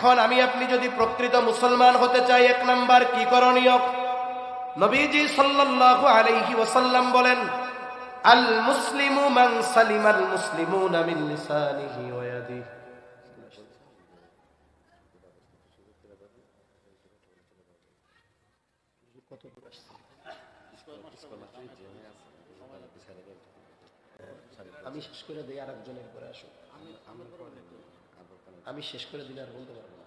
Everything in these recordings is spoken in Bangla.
এখন আমি আপনি যদি প্রকৃত মুসলমান হতে চাই, এক নাম্বার কি করণীয়? নবীজি সাল্লাল্লাহু আলাইহি ওয়াসাল্লাম বলেন আল মুসলিমু মান সালিমাল মুসলিমুনা মিন লিসানিহি ওয়া ইয়াদিহি। আমি শেষ করে দিই আর একজনের পরে আসো আমি শেষ করে দিলে আর বলতে পারব না।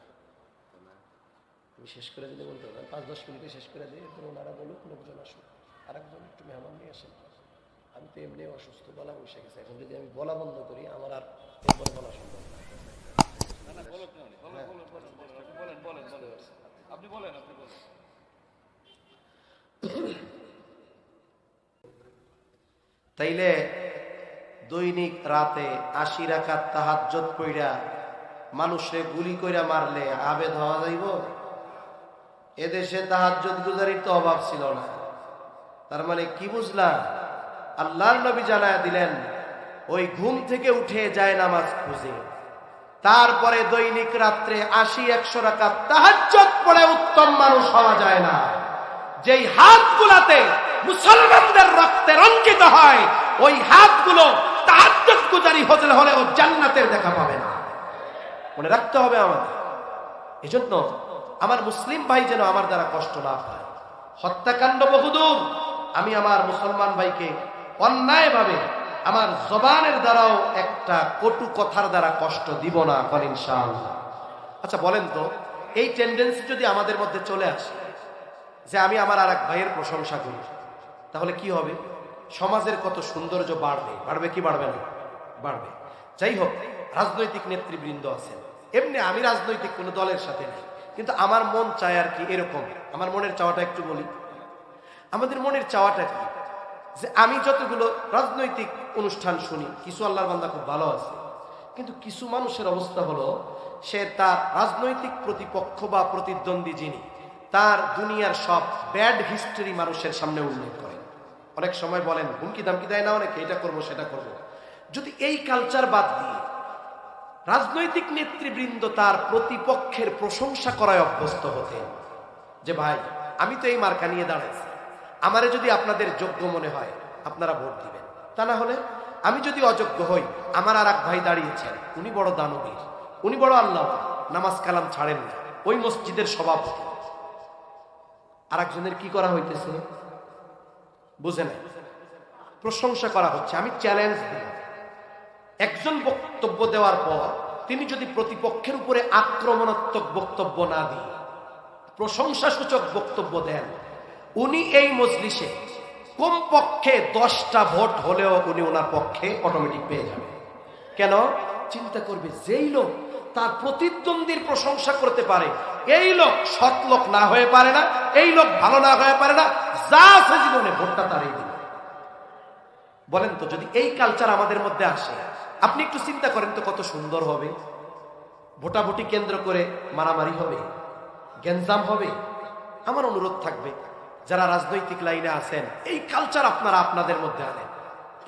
আমি শেষ করে দিলে বলতে পারব পাঁচ দশ মিনিটে শেষ করে দিই এরপর ওনারা বলুক লোকজন আসুক। আর একজন একটু মেহমান নিয়ে আসেন। আমি তো এমনি অসুস্থ বলা বসে গেছে। এখন যদি আমি বলা বন্ধ করি আমার আর এরপরে বলা সম্ভব না। আপনি বলেন আপনি বলেন তাইলে দৈনিক রাতে আশি রাখাত তাহাজ্জত কইরা মানুষে গুলি কইরা মারলে আবেদ হওয়া যাইব? এদেশে তাহাজ্জত গুজারির তো অভাব ছিল না। তার মানে কি বুঝলাম? আল্লাহর নবী জানায় দিলেন, ওই ঘুম থেকে উঠে যায় নামাজ খুঁজে। তারপরে দৈনিক রাত্রে আশি, একশো রাকাত তাহাজ্জত পড়ে উত্তম মানুষ হওয়া যায় না। যেই হাতগুলাতে মুসলমানদের রক্তে রঞ্জিত হয়, ওই হাতগুলো তাহাজ্জত গুজারি হতে হলে ও জান্নাতের দেখা পাবে না। মনে রাখতে হবে আমাদের। এজন্য আমার মুসলিম ভাই যেন আমার দ্বারা কষ্ট না পায়। হত্যাকাণ্ড বহুদূর। আমি আমার মুসলমান ভাইকে অন্যায়ভাবে আমার জবানের দ্বারাও একটা কটু কথার দ্বারা কষ্ট দিব না কর ইনশাআল্লাহ। আচ্ছা বলেন তো, এই টেন্ডেন্সি যদি আমাদের মধ্যে চলে আসে, যে আমি আমার আর এক ভাইয়ের প্রশংসা করি, তাহলে কি হবে? সমাজের কত সৌন্দর্য বাড়বে। বাড়বে কি বাড়বে না? বাড়বে। যাই হোক রাজনৈতিক নেতৃবৃন্দ আছেন। এমনি আমি রাজনৈতিক কোনো দলের সাথে নেই। কিন্তু আমার মন চায় আর কি এরকম। আমার মনের চাওয়াটা একটু বলি। আমাদের মনের চাওয়াটা কি? যে আমি যতগুলো রাজনৈতিক অনুষ্ঠান শুনি, কিছু আল্লাহর বান্দা খুব ভালো আছে। কিন্তু কিছু মানুষের অবস্থা হলো, সে তার রাজনৈতিক প্রতিপক্ষ বা প্রতিদ্বন্দ্বী যিনি, তার দুনিয়ার সব ব্যাড হিস্টরি মানুষের সামনে উল্লেখ করে অনেক সময় বলেন হুমকি দামকি দেয় না অনেকে, এটা করব, সেটা করব। যদি এই কালচার বাদ দিয়ে রাজনৈতিক নেতৃবৃন্দ তার প্রতিপক্ষের প্রশংসা করায় অভ্যস্ত হতেন যে ভাই, আমি তো এই মার্কা নিয়ে দাঁড়াইছি। আমারে যদি আপনাদের যোগ্য মনে হয়, আপনারা ভোট দিবেন। তা না হলে আমি যদি অযোগ্য হই, আমার আর এক ভাই দাঁড়িয়েছেন, উনি বড় দানবীর, উনি বড় আল্লাহ। নামাজ কালাম ছাড়েন না, ওই মসজিদের সভাপতি। আর একজনের কি করা হইতেছে? বুঝে নাই। প্রশংসা করা হচ্ছে। আমি চ্যালেঞ্জ দিই একজন বক্তব্য দেওয়ার পর তিনি যদি প্রতিপক্ষের উপরে আক্রমণাত্মক বক্তব্য না দিয়ে প্রশংসাসূচক বক্তব্য দেন, উনি এই মজলিসে কমপক্ষে দশটা ভোট হলেও উনি ওনার পক্ষে অটোমেটিক পেয়ে যাবে। কেন? চিন্তা করবে, যেই লোক তার প্রতিদ্বন্দ্বীর প্রশংসা করতে পারে, এই লোক সৎ লোক না হয়ে পারে না, এই লোক ভালো না হয়ে পারে না, যা আছে জীবনে ভোটটা তারই দিবে। বলেন তো, যদি এই কালচার আমাদের মধ্যে আসে আপনি একটু চিন্তা করেন তো কত সুন্দর হবে। ভোটাভুটি কেন্দ্র করে মারামারি হবে, গ্যাঞ্জাম হবে। আমার অনুরোধ থাকবে, যারা রাজনৈতিক লাইনে আছেন, এই কালচার আপনারা আপনাদের মধ্যে আনেন।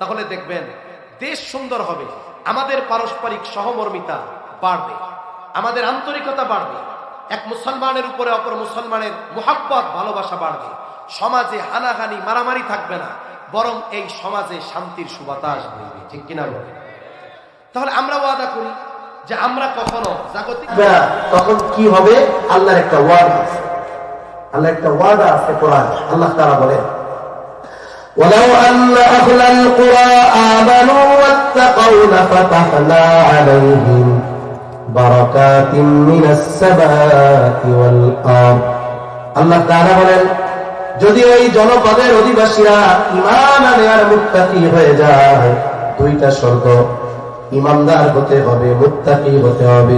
তাহলে দেখবেন, দেশ সুন্দর হবে, আমাদের পারস্পরিক সহমর্মিতা বাড়বে, আমাদের আন্তরিকতা বাড়বে, এক মুসলমানের উপরে অপর মুসলমানের মোহাব্বত, ভালোবাসা বাড়বে। সমাজে হানাহানি, মারামারি থাকবে না, বরং এই সমাজে শান্তির সুবাতাস বইবে, ঠিক কিনা বলে তাহলে আমরা ওয়াদা করি যে আমরা কখনো জাগতিক তখন কি হবে আল্লাহর একটা ওয়ার্ড আছে আল্লাহ একটা ওয়ার্ড আছে কোরআন আল্লাহ তারা বলেন ولو أن أهل القرى آمنوا واتقوا لفتحنا عليهم بركات من السماء والأرض আল্লাহ তাআলা বলেন যদি ওই জনপদের অধিবাসীরা ইমান আনে আর মুত্তাকি হয়ে যায় দুইটা শর্ত ইমানদার হতে হবে মুত্তাকি হতে হবে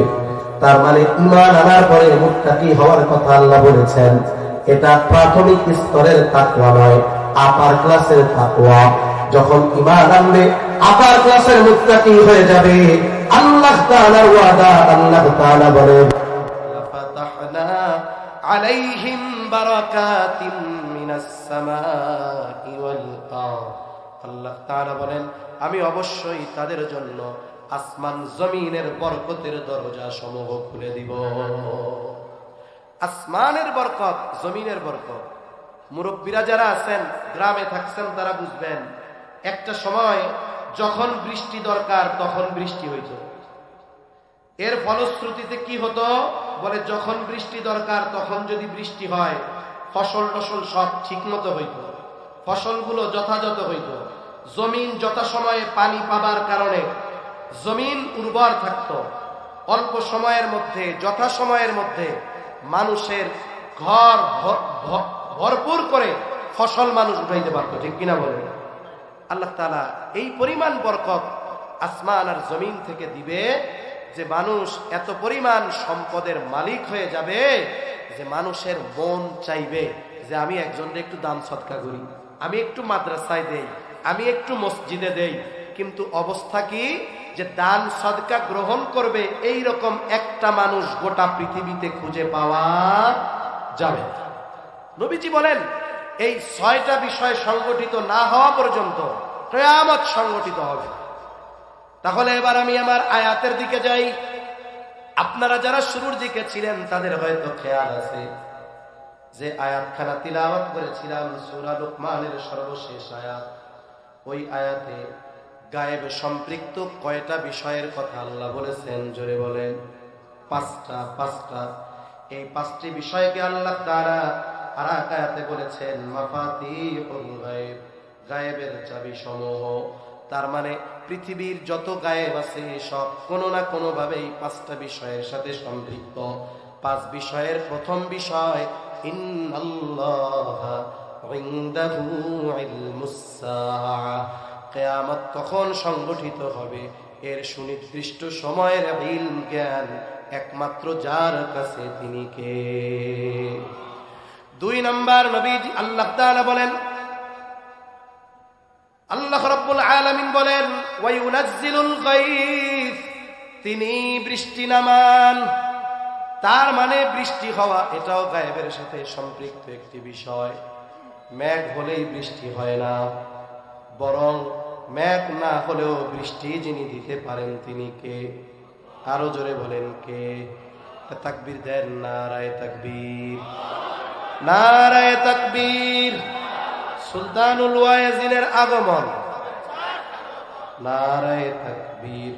তার মানে ইমান আনার পরে মুত্তাকি হওয়ার কথা আল্লাহ বলেছেন এটা প্রাথমিক স্তরের তাকওয়া নয় আপার ক্লাসের তাকওয়া যখন ইমান আনবে আপার ক্লাসের মুত্তাকি হয়ে যাবে আল্লাহ তাআলার ওয়াদা আল্লাহ তাআলা বলে لفتحنا عليهم بركات من السماء والأرض আল্লাহ তাআলা বলেন, আমি অবশ্যই তাদের জন্য আসমান জমিনের বরকতের দরজা সমূহ খুলে দিব। আসমানের বরকত, জমিনের বরকত। মুরব্বীরা যারা আছেন, গ্রামে থাকছেন, তারা বুঝবেন, একটা সময় যখন বৃষ্টি দরকার, তখন বৃষ্টি হইত। এর ফলশ্রুতিতে কি হতো? বলে, যখন বৃষ্টি দরকার, তখন যদি বৃষ্টি হয় ফসল টসল সব ঠিক মতো হইত। ফসলগুলো যথাযথ হইত। জমিন যথাসময়ে পানি পাবার কারণে জমিন উর্বর থাকত। অল্প সময়ের মধ্যে, যথাসময়ের মধ্যে মানুষের ঘর ভরপুর করে ফসল মানুষ উঠাইতে পারতো, ঠিক কিনা বলেন? আল্লাহ তালা এই পরিমাণ বরকত আসমান আর জমিন থেকে দিবে যে মানুষ এত পরিমাণ সম্পদের মালিক হয়ে যাবে যে মানুষের মন চাইবে যে আমি একজনকে একটু দান সৎকা করি। আমি একটু মাদ্রাসায় দেই, আমি একটু মসজিদে দেই, কিন্তু অবস্থা কি যে দান সদকা গ্রহণ করবে এই রকম একটা মানুষ গোটা পৃথিবীতে খুঁজে পাওয়া যাবে। নবীজি বলেন, এই ছয়টা বিষয় সংগঠিত না হওয়া পর্যন্ত কেয়ামত সংগঠিত হবে। তাহলে এবার আমি আমার আয়াতের দিকে যাই। আপনারা যারা শুরুর দিকে ছিলেন, তাদের হয়তো খেয়াল আছে। যে আয়াতখানা তিলাওয়াত করেছিলাম সূরা লোকমানের সর্বশেষ আয়াত। ওই আয়াতে গায়েব সম্পৃক্ত কয়টা বিষয়ের কথা আল্লাহ বলেছেন? জোরে বলেন। পাঁচটা পাঁচটা। এই পাঁচটি বিষয়কে আল্লাহ তারা আর আয়াতে বলেছেন, মাফাতিহুল গায়েব গায়েবের চাবি সমূহ তার মানে পৃথিবীর যত গায়েব আছে সব কোনো না কোনো ভাবে এই পাঁচটা বিষয়ের সাথে সম্পৃক্ত। পাঁচ বিষয়ের প্রথম বিষয় কেয়ামত কখন সংগঠিত হবে। এর সুনির্দিষ্ট সময়ের ইলম জ্ঞান একমাত্র যার কাছে তিনি কে? দুই নম্বর নবী আল্লাহ বলেন, আল্লাহ রাব্বুল আলামিন বলেন, ওয়ায়ুনাজ্জিলুল গায়থ তিনি বৃষ্টি নামান তার মানে বৃষ্টি হওয়া, এটাও গায়েবের সাথে সম্পৃক্ত একটি বিষয়। মেঘ হলেই বৃষ্টি হয় না। বরং মেঘ না হলেও বৃষ্টি যিনি দিতে পারেন তিনি কে? আরও জোরে বলেন কে? তাকবীর দেন নারায় তাকবীর। নারায় তাকবীর। সুলতানুল ওয়াইজিনের আগমন। নারায় তাকবীর।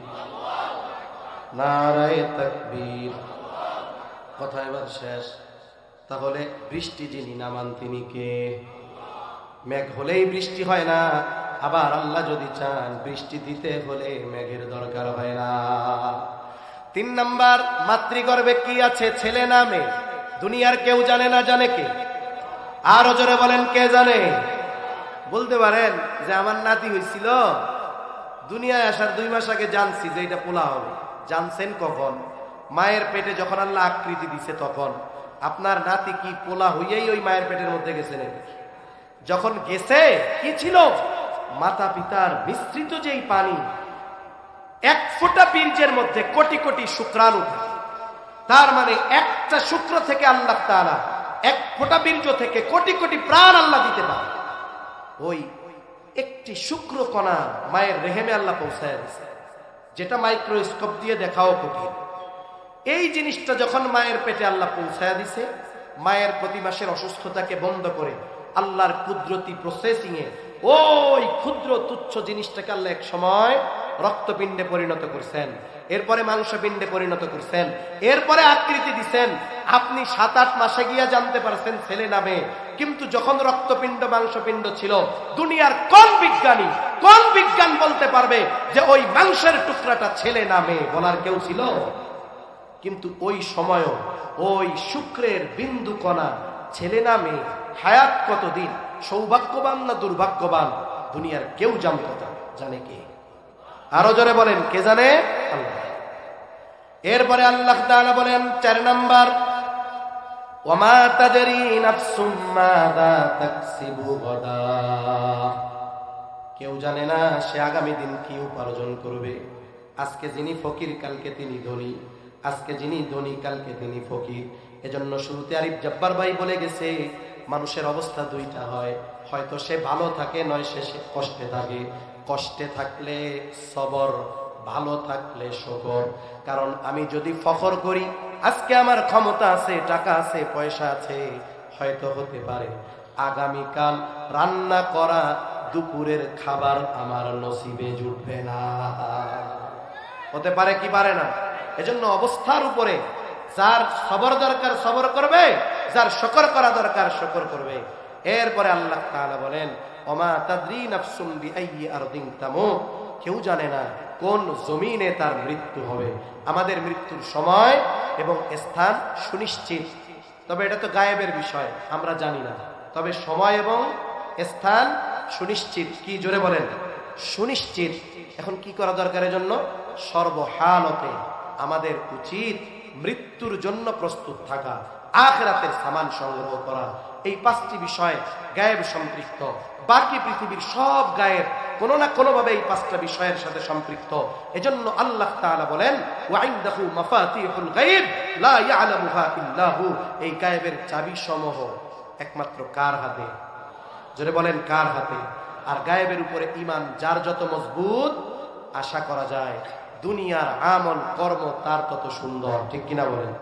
নারায় তাকবীর। কথা এবার শেষ। তাহলে বৃষ্টি যিনি নামান তিনি কে? মেঘ হলেই বৃষ্টি হয় না, আবার আল্লাহ যদি চান বৃষ্টি দিতে হলে মেঘের দরকার হয় না। তিন নাম্বার, মাতৃগর্ভে কি আছে ছেলে না মেয়ে? দুনিয়ার কেউ জানে না জানে কে? আর জোরে বলেন, কে জানে? বলতে পারেন যে আমার নাতি হয়েছিল দুনিয়ায় আসার দুই মাস আগে জানছি যে এটা পোলা হবে জানছেন কখন? মায়ের পেটে যখন আল্লাহ আকৃতি দিছে তখন আপনার নাতি কি পোলা হইয়াই ওই মায়ের পেটের মধ্যে গেছে যখন গেছে, কি ছিল? মাতা পিতার মিশ্রিত যেই পানি, এক ফোঁটা বীর্যের মধ্যে কোটি কোটি শুক্রাণু। তার মানে একটা শুক্র থেকে আল্লাহ তারা এক ফোঁটা বীর্য থেকে কোটি কোটি প্রাণ আল্লাহ দিতে পারে। ওই একটি শুক্র কণা মায়ের রেহেমে আল্লাহ পৌঁছায় যেটা মাইক্রোস্কোপ দিয়ে দেখাও কঠিন। এই জিনিসটা যখন মায়ের পেটে আল্লাহ পৌঁছায় দিছে, মায়ের প্রতি মাসের অসুস্থতাকে বন্ধ করে আল্লাহর কুদরতি প্রসেসিং এ ওই ক্ষুদ্র তুচ্ছ জিনিসটাকে আল্লাহ এক সময় রক্তপিণ্ডে পরিণত করছেন, এরপরে মাংসপিণ্ডে পরিণত করছেন, এরপরে আকৃতি দিছেন। আপনি সাত আট মাসে গিয়া জানতে পারছেন ছেলে নামে কিন্তু যখন রক্তপিণ্ড, মাংসপিণ্ড ছিল, দুনিয়ার কোন বিজ্ঞানী, কোন বিজ্ঞান বলতে পারবে যে ওই মাংসের টুকরাটা ছেলে নামে বলার কেউ ছিল? কিন্তু ওই সময়ও ওই শুক্রের বিন্দু কণা ছেলে না মেয়ে হায়াত কতদিন? সৌভাগ্যবান না দুর্ভাগ্যবান? দুনিয়ার কেউ জানতো না জানে কে? আরও জোরে বলেন, কে জানে? আল্লাহ। এরপরে আল্লাহ বলেন, চার নাম্বার গাদা। কেউ জানে না সে আগামী দিন কি উপার্জন করবে। আজকে যিনি ফকির, কালকে তিনি ধনী। আজকে যিনি ধনী, কালকে তিনি ফকির। এজন্য শুরুতে আরিফ জব্বার ভাই বলে গেছে, মানুষের অবস্থা দুইটা হয়। হয়তো সে ভালো থাকে, নয় সে কষ্টে থাকে। কষ্টে থাকলে সবর, ভালো থাকলে শকর। কারণ আমি যদি ফখর করি, আজকে আমার ক্ষমতা আছে, টাকা আছে, পয়সা আছে, হয়তো হতে পারে। আগামীকাল রান্না করা দুপুরের খাবার আমার নসিবে জুটবে না। হতে পারে কি পারে না? এজন্য অবস্থার উপরে যার সবর দরকার, সবর করবে, যার শকর করা দরকার, শকর করবে। এরপরে আল্লাহ বলেন, ওমা তাদরি আরদিন কেউ জানে না কোন জমিনে তার মৃত্যু হবে। আমাদের মৃত্যুর সময় এবং স্থান সুনিশ্চিত। তবে এটা তো গায়েবের বিষয়, আমরা জানি না। তবে সময় এবং স্থান সুনিশ্চিত। কি জোরে বলেন? সুনিশ্চিত। এখন কি করা দরকারের জন্য সর্বহালতে আমাদের উচিত মৃত্যুর জন্য প্রস্তুত থাকা, আখরাতের সামান সংগ্রহ করা। এই পাঁচটি বিষয় গায়েব সম্পৃক্ত। বাকি পৃথিবীর সব গায়েব, কোনো না কোনো ভাবে এই পাঁচটা বিষয়ের সাথে সম্পৃক্ত। এজন্য আল্লাহ তাআলা বলেন এই গায়েবের চাবি সমূহ একমাত্র কার হাতে? জোরে বলেন, কার হাতে? আর গায়েবের উপরে ইমান যার যত মজবুত, আশা করা যায়। দুনিয়ার আমল কর্ম তার কত সুন্দর ঠিক কিনা বলেন?